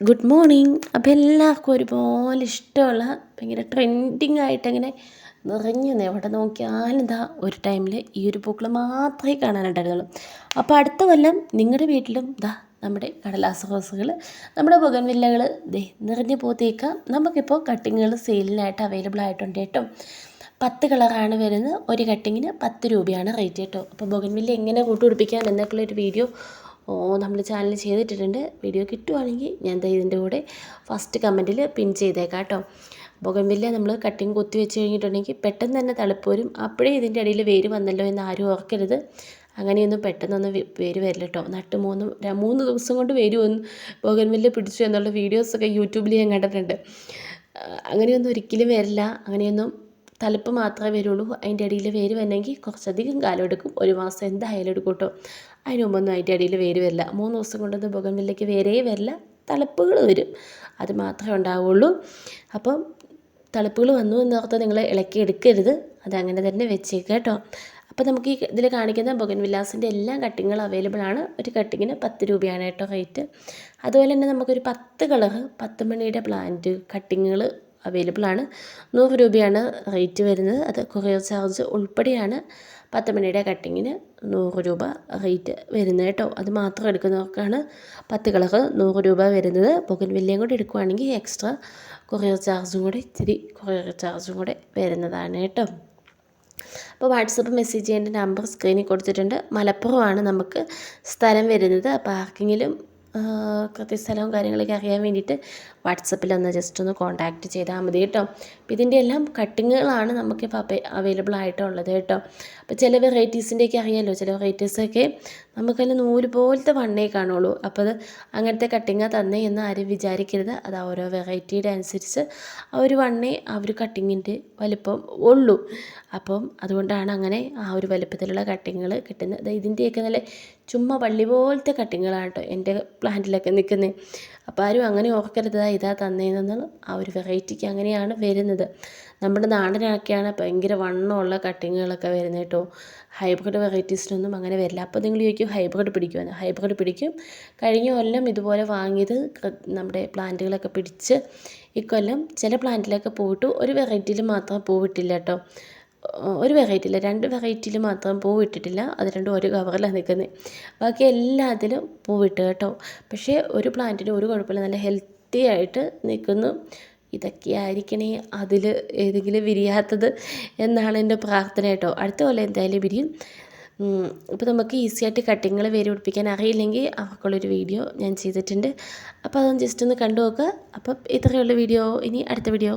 Good morning അപ്പോൾ എല്ലാവർക്കും ഒരുപോലെ ഇഷ്ടമുള്ള ഭയങ്കര ട്രെൻഡിങ് ആയിട്ട് ഇങ്ങനെ നിറഞ്ഞു എവിടെ നോക്കിയാലും ഇതാ ഒരു ടൈമിൽ ഈ ഒരു പൂക്കൾ മാത്രമേ കാണാനുണ്ടായിരുന്നുള്ളൂ. അപ്പോൾ അടുത്ത കൊല്ലം നിങ്ങളുടെ വീട്ടിലും ഇതാ നമ്മുടെ കടലാസ റോസുകൾ നമ്മുടെ ബൊഗൻവില്ലകൾ ദേ നിറഞ്ഞു പോത്തേക്കാം. നമുക്കിപ്പോൾ കട്ടിങ്ങുകൾ സെയിലിനായിട്ട് അവൈലബിൾ ആയിട്ടുണ്ട് കേട്ടോ. പത്ത് കളറാണ് വരുന്നത്. ഒരു കട്ടിങ്ങിന് പത്ത് രൂപയാണ് റേറ്റ് കേട്ടോ. അപ്പോൾ ബൊഗൻവില്ല എങ്ങനെ കൂട്ടുപിടിപ്പിക്കാം എന്നൊക്കെയുള്ളൊരു വീഡിയോ നമ്മൾ ചാനൽ ചെയ്തിട്ടിട്ടുണ്ട്. വീഡിയോ കിട്ടുവാണെങ്കിൽ ഞാൻ ഇതിന്റെ കൂടെ ഫസ്റ്റ് കമന്റിൽ പിൻ ചെയ്തേക്കാം കേട്ടോ ബൊഗൻവില്ല നമ്മൾ കട്ടിങ് കൊത്തി വെച്ച് കഴിഞ്ഞിട്ടുണ്ടെങ്കിൽ പെട്ടെന്ന് തന്നെ തളിപ്പോരും അപ്പോഴേ ഇതിന്റെ ഇടയിൽ വേര് വന്നല്ലോ എന്ന് ആരും ഓർക്കരുത്. അങ്ങനെയൊന്നും പെട്ടെന്നൊന്നും വേര് വരില്ല കേട്ടോ നട്ട് മൂന്ന് മൂന്ന് ദിവസം കൊണ്ട് വേര് വന്നു. ബൊഗൻവില്ല പിടിച്ചു എന്നുള്ള വീഡിയോസൊക്കെ യൂട്യൂബിൽ ഞാൻ കണ്ടിട്ടുണ്ട്. അങ്ങനെയൊന്നും ഒരിക്കലും വരില്ല. അങ്ങനെയൊന്നും തലപ്പ് മാത്രമേ വരുള്ളൂ. അതിന്റെ അടിയിൽ വേര് വരണമെങ്കിൽ കുറച്ചധികം കാലം എടുക്കും. ഒരു മാസം എന്തായാലും എടുക്കും കേട്ടോ. അതിന് മുമ്പൊന്നും അതിന്റെ അടിയിൽ വേര് വരില്ല. മൂന്ന് ദിവസം കൊണ്ടൊന്നും ബൊഗൻവില്ലയ്ക്ക് വേരേ വരില്ല. തലപ്പുകൾ വരും. അത് മാത്രമേ ഉണ്ടാവുള്ളൂ. അപ്പം തളിപ്പുകൾ വന്നു എന്നോർത്ത് നിങ്ങൾ ഇളക്കി എടുക്കരുത്. അതങ്ങനെ തന്നെ വെച്ചേക്കുക കേട്ടോ. അപ്പോൾ നമുക്ക് ഈ ഇതിൽ കാണിക്കുന്ന ബൊഗൻ വില്ലാസിന്റെ എല്ലാ കട്ടിങ്ങുകളും അവൈലബിൾ ആണ്. ഒരു കട്ടിങ്ങിന് പത്ത് രൂപയാണ് കേട്ടോ റേറ്റ് അതുപോലെ തന്നെ നമുക്കൊരു പത്ത് കളർ പത്ത് മണിയുടെ പ്ലാന്റ് കട്ടിങ്ങുകൾ അവൈലബിൾ ആണ്. നൂറ് രൂപയാണ് റേറ്റ് വരുന്നത്. അത് കൊറിയർ ചാർജ് ഉൾപ്പെടെയാണ്. പത്ത് മണിയുടെ കട്ടിങ്ങിന് നൂറ് രൂപ റേറ്റ് വരുന്നത് കേട്ടോ. അത് മാത്രം എടുക്കുന്നവർക്കാണ് പത്ത് കളർ നൂറ് രൂപ വരുന്നത്. പൊകൻ വില്ലയും കൂടി എടുക്കുവാണെങ്കിൽ എക്സ്ട്രാ കൊറിയർ ചാർജും കൂടെ ഇത്തിരി കൊറിയർ ചാർജും കൂടെ വരുന്നതാണ് കേട്ടോ. അപ്പോൾ വാട്സപ്പ് മെസ്സേജ് ചെയ്യേണ്ട നമ്പർ സ്ക്രീനിൽ കൊടുത്തിട്ടുണ്ട്. മലപ്പുറമാണ് നമുക്ക് സ്ഥലം വരുന്നത്. പാർക്കിങ്ങിലും കൃത്യസ്ഥലവും കാര്യങ്ങളൊക്കെ അറിയാൻ വേണ്ടിയിട്ട് വാട്സപ്പിൽ ഒന്ന് ജസ്റ്റ് ഒന്ന് കോൺടാക്റ്റ് ചെയ്താൽ മതി കേട്ടോ. അപ്പോൾ ഇതിന്റെ എല്ലാം കട്ടിങ്ങുകളാണ് നമുക്കിപ്പോൾ അവൈലബിൾ ആയിട്ടുള്ളത് കേട്ടോ. അപ്പോൾ ചില വെറൈറ്റീസിന്റെയൊക്കെ അറിയാമല്ലോ ചില വെറൈറ്റീസൊക്കെ നമുക്കതിൽ നൂൽ പോലത്തെ വണ്ണേ കാണുള്ളൂ. അപ്പോൾ അത് അങ്ങനത്തെ കട്ടിങ്ങാണ് തന്നെ എന്ന് ആരും വിചാരിക്കരുത്. അത് ഓരോ വെറൈറ്റിയുടെ അനുസരിച്ച് ആ ഒരു വണ്ണേ ആ ഒരു കട്ടിങ്ങിന്റെ വലിപ്പം ഉള്ളൂ. അപ്പം അതുകൊണ്ടാണ് അങ്ങനെ ആ ഒരു വലുപ്പത്തിലുള്ള കട്ടിങ്ങുകൾ കിട്ടുന്നത്. ഇതിന്റെയൊക്കെ നല്ല ചുമ്മാ വള്ളി പോലത്തെ കട്ടിങ്ങുകളാണ് കേട്ടോ എന്റെ പ്ലാന്റിലൊക്കെ നിൽക്കുന്നത് അപ്പോൾ ആരും അങ്ങനെ ഓർക്കരുത് ഇതാ തന്നേന്ന് ആ ഒരു വെറൈറ്റിക്ക് അങ്ങനെയാണ് വരുന്നത്. നമ്മുടെ നാടനൊക്കെയാണ് ഭയങ്കര വണ്ണമുള്ള കട്ടിങ്ങുകളൊക്കെ വരുന്നത് കേട്ടോ. ഹൈബ്രിഡ് വെറൈറ്റീസിനൊന്നും അങ്ങനെ വരില്ല. അപ്പോൾ നിങ്ങൾ ചോദിക്കും ഹൈബ്രിഡ് പിടിക്കുമെന്ന് ഹൈബ്രിഡ് പിടിക്കും. കഴിഞ്ഞ കൊല്ലം ഇതുപോലെ വാങ്ങിയത് നമ്മുടെ പ്ലാന്റുകളൊക്കെ പിടിച്ച് ഇക്കൊല്ലം ചില പ്ലാന്റിലൊക്കെ പോയിട്ട് ഒരു വെറൈറ്റിയിൽ മാത്രം പൂവിട്ടില്ല കേട്ടോ. ഒരു വെറൈറ്റിയിൽ രണ്ട് വെറൈറ്റിയിൽ മാത്രം പൂവിട്ടിട്ടില്ല അത് രണ്ടും ഒരു കവറിലാണ് നിൽക്കുന്നത് ബാക്കി എല്ലാത്തിലും പൂവിട്ട് കേട്ടോ. പക്ഷേ ഒരു പ്ലാന്റിന് ഒരു കുഴപ്പമില്ല. നല്ല ഹെൽത്തി ആയിട്ട് നിൽക്കുന്നു ഇതൊക്കെ ആയിരിക്കണേ. അതിൽ ഏതെങ്കിലും വിരിയാത്തത് എന്നാണ് എന്റെ പ്രാർത്ഥന കേട്ടോ. അടുത്ത പോലെ എന്തായാലും വിരിയും. ഇപ്പോൾ നമുക്ക് ഈസി ആയിട്ട് കട്ടിങ്ങൾ വേര് പിടിപ്പിക്കാൻ അറിയില്ലെങ്കിൽ അവർക്കുള്ളൊരു വീഡിയോ ഞാൻ ചെയ്തിട്ടുണ്ട്. അപ്പോൾ അതൊന്ന് ജസ്റ്റ് ഒന്ന് കണ്ടു നോക്കുക അപ്പം ഇത്രയുള്ള വീഡിയോ ഇനി അടുത്ത വീഡിയോ